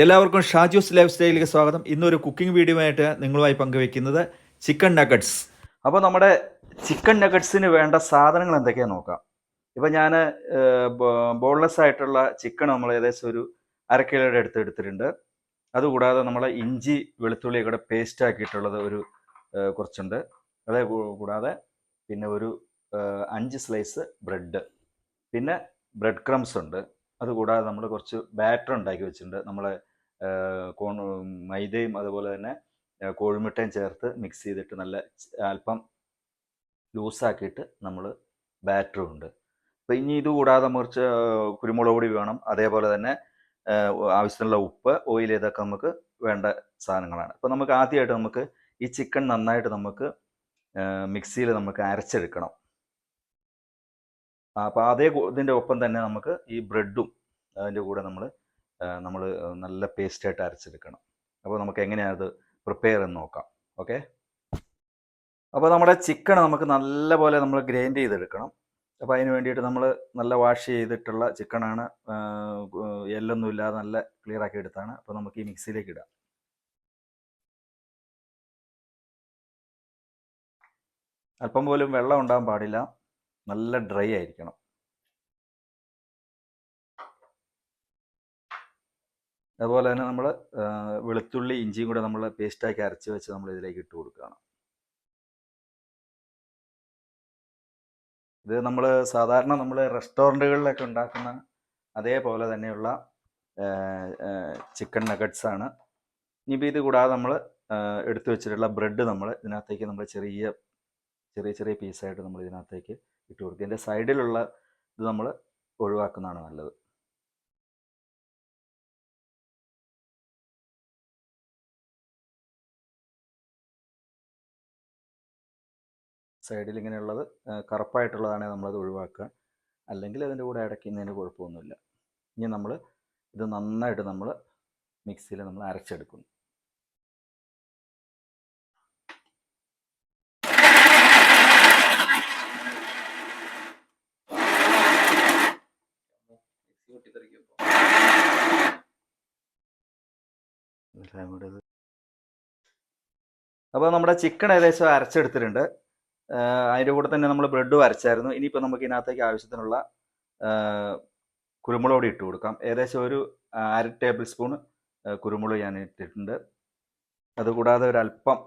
എല്ലാവർക്കും ഷാജൂസ് ലൈഫ് സ്റ്റൈലിലേക്ക് സ്വാഗതം. ഇന്നൊരു കുക്കിംഗ് വീഡിയോ ആയിട്ട് നിങ്ങളുമായി പങ്കുവെക്കുന്നത് ചിക്കൻ നഗറ്റ്സ് അപ്പോൾ നമ്മുടെ ചിക്കൻ നഗറ്റ്സിന് വേണ്ട സാധനങ്ങൾ എന്തൊക്കെയാണെന്ന് നോക്കാം. ഇപ്പം ഞാൻ ബോൺലെസ് ആയിട്ടുള്ള ചിക്കൻ നമ്മൾ ഏകദേശം ഒരു അര കിലോയുടെ അടുത്ത് എടുത്തിട്ടുണ്ട്. അതുകൂടാതെ നമ്മൾ ഇഞ്ചി വെളുത്തുള്ളി കൂടെ പേസ്റ്റ് ആക്കിയിട്ടുള്ളത് ഒരു കുറച്ചുണ്ട്. അതേ കൂടാതെ പിന്നെ ഒരു അഞ്ച് സ്ലൈസ് ബ്രെഡ് പിന്നെ ബ്രെഡ് ക്രംസ് ഉണ്ട്. അതുകൂടാതെ നമ്മൾ കുറച്ച് ബാറ്റർ ഉണ്ടാക്കി വെച്ചിട്ടുണ്ട്. നമ്മൾ കോൺ മൈദയും അതുപോലെ തന്നെ കോഴിമുട്ടയും ചേർത്ത് മിക്സ് ചെയ്തിട്ട് നല്ല അല്പം ലൂസാക്കിയിട്ട് നമ്മൾ ബാറ്റർ ഉണ്ട്. അപ്പോൾ ഇനി ഇത് കൂടാതെ കുറച്ച് കുരുമുളക് പൊടി വേണം. അതേപോലെ തന്നെ ആവശ്യത്തിനുള്ള ഉപ്പ് ഓയിൽ ഇതൊക്കെ നമുക്ക് വേണ്ട സാധനങ്ങളാണ്. അപ്പോൾ നമുക്ക് ആദ്യമായിട്ട് നമുക്ക് ഈ ചിക്കൻ നന്നായിട്ട് നമുക്ക് മിക്സിയിൽ നമുക്ക് അരച്ചെടുക്കണം. അപ്പോൾ അതേ ഇതിന്റെ ഒപ്പം തന്നെ നമുക്ക് ഈ ബ്രെഡും അതിന്റെ കൂടെ നമ്മൾ നമ്മൾ നല്ല പേസ്റ്റായിട്ട് അരച്ചെടുക്കണം. അപ്പോൾ നമുക്ക് എങ്ങനെയാണ് അത് പ്രിപ്പയർ എന്ന് നോക്കാം. ഓക്കെ അപ്പോൾ നമ്മുടെ ചിക്കൻ നമുക്ക് നല്ല പോലെ നമ്മൾ ഗ്രൈൻഡ് ചെയ്തെടുക്കണം. അപ്പോൾ അതിന് വേണ്ടിയിട്ട് നമ്മൾ നല്ല വാഷ് ചെയ്തിട്ടുള്ള ചിക്കനാണ് എല്ലൊന്നും ഇല്ലാതെ നല്ല ക്ലിയർ ആക്കി എടുത്താണ്. അപ്പോൾ നമുക്ക് ഈ മിക്സിയിലേക്ക് ഇടാം. അല്പം പോലും വെള്ളം ഉണ്ടാകാൻ പാടില്ല. നല്ല ഡ്രൈ ആയിരിക്കണം. അതുപോലെ തന്നെ നമ്മൾ വെളുത്തുള്ളി ഇഞ്ചിയും കൂടെ നമ്മൾ പേസ്റ്റാക്കി അരച്ച് വെച്ച് നമ്മൾ ഇതിലേക്ക് ഇട്ട് കൊടുക്കുകയാണ്. ഇത് നമ്മൾ സാധാരണ നമ്മൾ റെസ്റ്റോറന്റുകളിലൊക്കെ ഉണ്ടാക്കുന്ന അതേപോലെ തന്നെയുള്ള ചിക്കൻ നഗറ്റ്സ് ആണ്. ഇനിയിപ്പോൾ ഇത് കൂടാതെ നമ്മൾ എടുത്തു വെച്ചിട്ടുള്ള ബ്രെഡ് നമ്മൾ ഇതിനകത്തേക്ക് നമ്മൾ ചെറിയ ചെറിയ ചെറിയ പീസായിട്ട് നമ്മൾ ഇതിനകത്തേക്ക് ഇട്ട് കൊടുക്കുക ഇതിന്റെ സൈഡിലുള്ള ഇത് നമ്മൾ ഒഴിവാക്കുന്നതാണ് നല്ലത്. സൈഡിൽ ഇങ്ങനെയുള്ളത് കറുപ്പായിട്ടുള്ളതാണെങ്കിൽ നമ്മളത് ഒഴിവാക്കുക. അല്ലെങ്കിൽ അതിന്റെ കൂടെ അടയ്ക്കുന്നതിന് കുഴപ്പമൊന്നുമില്ല. ഇനി നമ്മൾ ഇത് നന്നായിട്ട് നമ്മൾ മിക്സിയിൽ നമ്മൾ അരച്ചെടുക്കുന്നു. അപ്പോൾ നമ്മുടെ ചിക്കൻ ഏകദേശം അരച്ചെടുത്തിട്ടുണ്ട്. അതിന്റെ കൂടെ തന്നെ നമ്മൾ ബ്രെഡ് വരച്ചായിരുന്നു. ഇനിയിപ്പോൾ നമുക്ക് ഇതിനകത്തേക്ക് ആവശ്യത്തിനുള്ള കുരുമുളക് പൊടി ഇട്ട് കൊടുക്കാം. ഏകദേശം ഒരു അര ടേബിൾ സ്പൂൺ കുരുമുളക് ഞാൻ ഇട്ടിട്ടുണ്ട്. അതുകൂടാതെ ഒരല്പം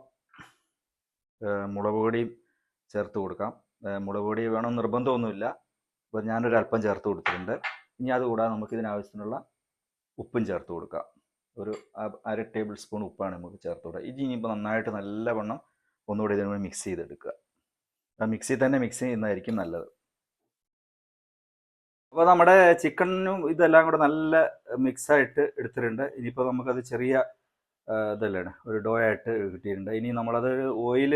മുളക് പൊടിയും ചേർത്ത് കൊടുക്കാം. മുളക് പൊടി വേണം നിർബന്ധമൊന്നുമില്ല. അപ്പോൾ ഞാനൊരല്പം ചേർത്ത് കൊടുത്തിട്ടുണ്ട്. ഇനി അതുകൂടാതെ നമുക്ക് ഇതിനാവശ്യത്തിനുള്ള ഉപ്പും ചേർത്ത് കൊടുക്കാം. ഒരു അര ടേബിൾ സ്പൂൺ ഉപ്പാണ് നമുക്ക് ചേർത്ത് കൊടുക്കുക. ഇനി ഇനിയിപ്പോൾ നന്നായിട്ട് നല്ല നല്ലവണ്ണം ഒന്നുകൂടി ഇതിനുവേണ്ടി മിക്സ് ചെയ്തെടുക്കുക. ആ മിക്സിയിൽ തന്നെ മിക്സ് ചെയ്യുന്നതായിരിക്കും നല്ലത്. അപ്പോൾ നമ്മുടെ ചിക്കനും ഇതെല്ലാം കൂടെ നല്ല മിക്സായിട്ട് എടുത്തിട്ടുണ്ട്. ഇനിയിപ്പോൾ നമുക്കത് ചെറിയ ഇതല്ലേ ഒരു ഡോ ആയിട്ട് കിട്ടിയിട്ടുണ്ട്. ഇനി നമ്മളത് ഓയിൽ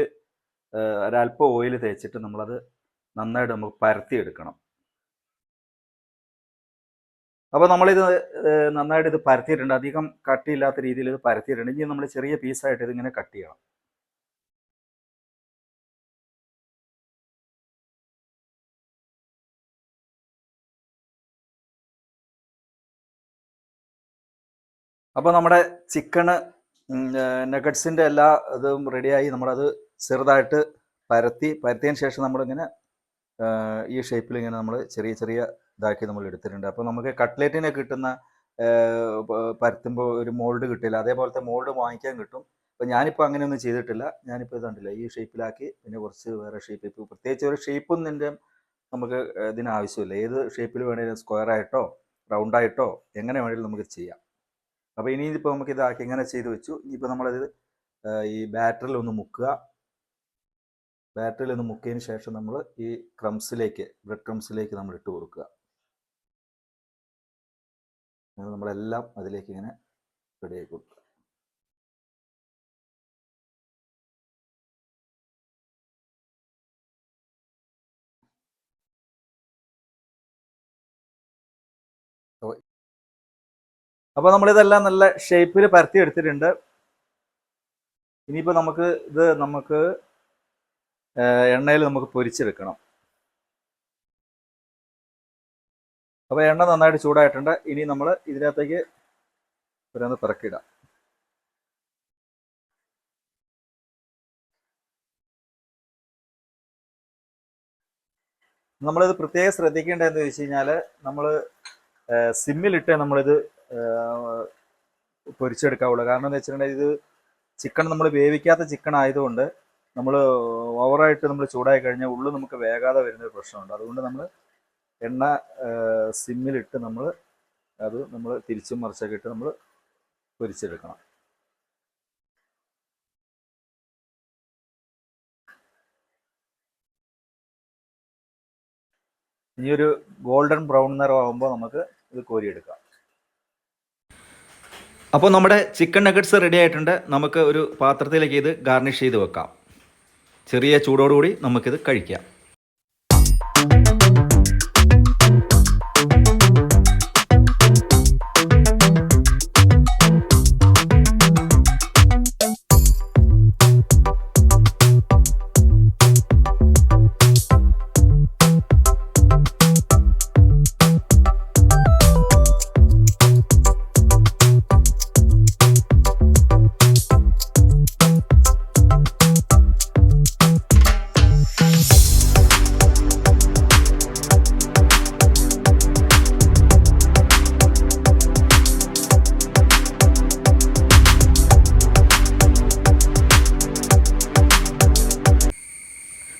ഒരല്പം ഓയിൽ തേച്ചിട്ട് നമ്മളത് നന്നായിട്ട് നമുക്ക് പരത്തി എടുക്കണം അപ്പോൾ നമ്മളിത് നന്നായിട്ട് ഇത് പരത്തിയിട്ടുണ്ട്. അധികം കട്ടിയില്ലാത്ത രീതിയിൽ ഇത് പരത്തിയിട്ടുണ്ട്. ഇനി നമ്മൾ ചെറിയ പീസായിട്ട് ഇതിങ്ങനെ കട്ട് ചെയ്യണം. അപ്പോൾ നമ്മുടെ ചിക്കണ് നഗറ്റ്സിന്റെ എല്ലാ ഇതും റെഡിയായി നമ്മളത് ചെറുതായിട്ട് പരത്തി പരത്തിയതിന് ശേഷം നമ്മളിങ്ങനെ ഈ ഷേപ്പിൽ ഇങ്ങനെ നമ്മൾ ചെറിയ ചെറിയ ഇതാക്കി നമ്മൾ എടുത്തിട്ടുണ്ട്. അപ്പോൾ നമുക്ക് കട്ട്ലേറ്റിനെ കിട്ടുന്ന പരത്തുമ്പോൾ ഒരു മോൾഡ് കിട്ടില്ല. അതേപോലത്തെ മോൾഡ് വാങ്ങിക്കാൻ കിട്ടും. അപ്പോൾ ഞാനിപ്പോൾ അങ്ങനെയൊന്നും ചെയ്തിട്ടില്ല. ഞാനിപ്പോൾ കണ്ടില്ല ഈ ഷേപ്പിലാക്കി പിന്നെ കുറച്ച് വേറെ ഷേപ്പ് ഇപ്പോൾ പ്രത്യേകിച്ച് ഒരു ഷേപ്പൊന്നും എന്റെ നമുക്ക് ഇതിന് ആവശ്യമില്ല. ഏത് ഷേപ്പിൽ വേണേലും സ്ക്വയർ ആയിട്ടോ റൗണ്ട് എങ്ങനെ വേണേലും നമുക്ക് ചെയ്യാം. അപ്പോൾ ഇനി ഇതിപ്പോൾ നമുക്ക് ഇതാക്കി എങ്ങനെ ചെയ്ത് വെച്ചു? ഇനിയിപ്പോൾ നമ്മളത് ഈ ബാറ്ററിൽ ഒന്ന് മുക്കുക. ബാറ്ററിൽ ഒന്ന് മുക്കിയതിന് ശേഷം നമ്മൾ ഈ ക്രംസിലേക്ക് ബ്രെഡ് ക്രംസിലേക്ക് നമ്മൾ ഇട്ട് കൊടുക്കുക. നമ്മളെല്ലാം അതിലേക്ക് ഇങ്ങനെ റെഡിയാക്കി കൊടുക്കുക അപ്പോൾ നമ്മളിതെല്ലാം നല്ല ഷേപ്പിൽ പരത്തി എടുത്തിട്ടുണ്ട്. ഇനിയിപ്പോൾ നമുക്ക് ഇത് നമുക്ക് എണ്ണയിൽ നമുക്ക് പൊരിച്ചെടുക്കണം അപ്പോൾ എണ്ണ നന്നായിട്ട് ചൂടായിട്ടുണ്ട്. ഇനി നമ്മൾ ഇതിനകത്തേക്ക് ഓരോന്ന് പിറക്കിടാം. നമ്മളിത് പ്രത്യേകം ശ്രദ്ധിക്കേണ്ടതെന്ന് വെച്ച് കഴിഞ്ഞാൽ നമ്മൾ സിമ്മിലിട്ട് നമ്മളിത് പൊരിച്ചെടുക്കാവുള്ളൂ. കാരണം എന്താ വെച്ചിട്ടുണ്ടെങ്കിൽ ഇത് ചിക്കൻ നമ്മൾ വേവിക്കാത്ത ചിക്കൻ ആയതുകൊണ്ട് നമ്മൾ ഓവറായിട്ട് നമ്മൾ ചൂടായി കഴിഞ്ഞാൽ ഉള്ളു നമുക്ക് വേകാതെ വരുന്ന ഒരു പ്രശ്നമുണ്ട്. അതുകൊണ്ട് നമ്മൾ എണ്ണ സിമ്മിലിട്ട് നമ്മൾ അത് നമ്മൾ തിരിച്ചും മറിച്ചൊക്കെ ഇട്ട് നമ്മൾ പൊരിച്ചെടുക്കണം. ഇനിയൊരു ഗോൾഡൻ ബ്രൗൺ നിറമാകുമ്പോൾ നമുക്ക് ഇത് കോരിയെടുക്കാം. അപ്പോൾ നമ്മുടെ ചിക്കൻ നഗറ്റ്സ് റെഡി ആയിട്ടുണ്ട്. നമുക്ക് ഒരു പാത്രത്തിലേക്ക് ഇത് ഗാർണിഷ് ചെയ്ത് വെക്കാം. ചെറിയ ചൂടോടുകൂടി നമുക്കിത് കഴിക്കാം.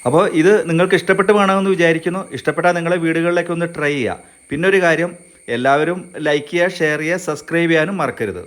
അപ്പോൾ ഇത് നിങ്ങൾക്ക് ഇഷ്ടപ്പെട്ട് വേണമെന്ന് വിചാരിക്കുന്നു. ഇഷ്ടപ്പെട്ടാൽ നിങ്ങളെ വീടുകളിലേക്ക് ഒന്ന് ട്രൈ ചെയ്യുക പിന്നെ ഒരു കാര്യം എല്ലാവരും ലൈക്ക് ചെയ്യുക ഷെയർ ചെയ്യുക സബ്സ്ക്രൈബ് ചെയ്യാനും മറക്കരുത്.